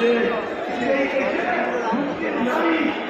Thank you.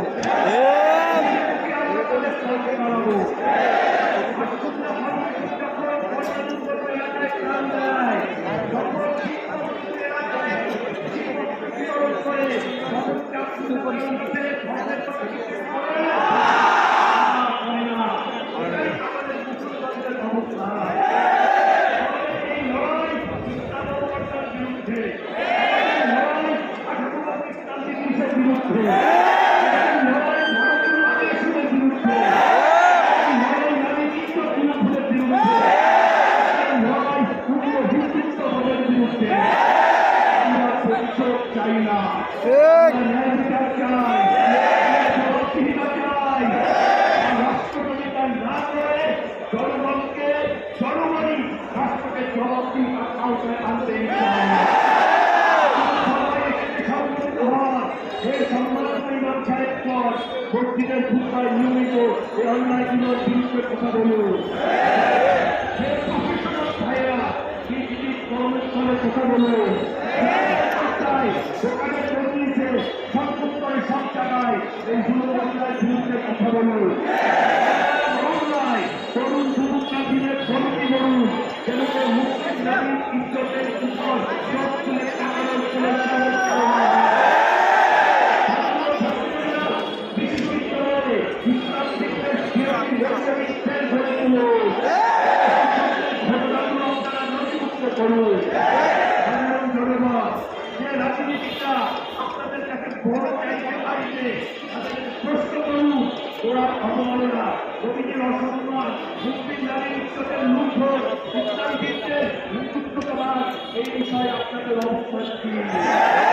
চাই। না রাষ্ট্রপতি না করে জনগণকে জনগণই রাষ্ট্রকে জবাবদিহি আওতায় আনতে বর্তিদের ভূমিকায় নিয়মিত এই অন্যায় জীবন বিরুদ্ধে কথা বলুন। ভাইয়েরা কর্মস্থলে কথা বলুন। বলুন তরুণ যুবক ওরা অপমাননা রবিদের অসম্মান মুসলিম নারী ইচ্ছতের লুণ্ঠ ইসলাম ভিত্তে এই বিষয়ে আপনাদের অবস্থা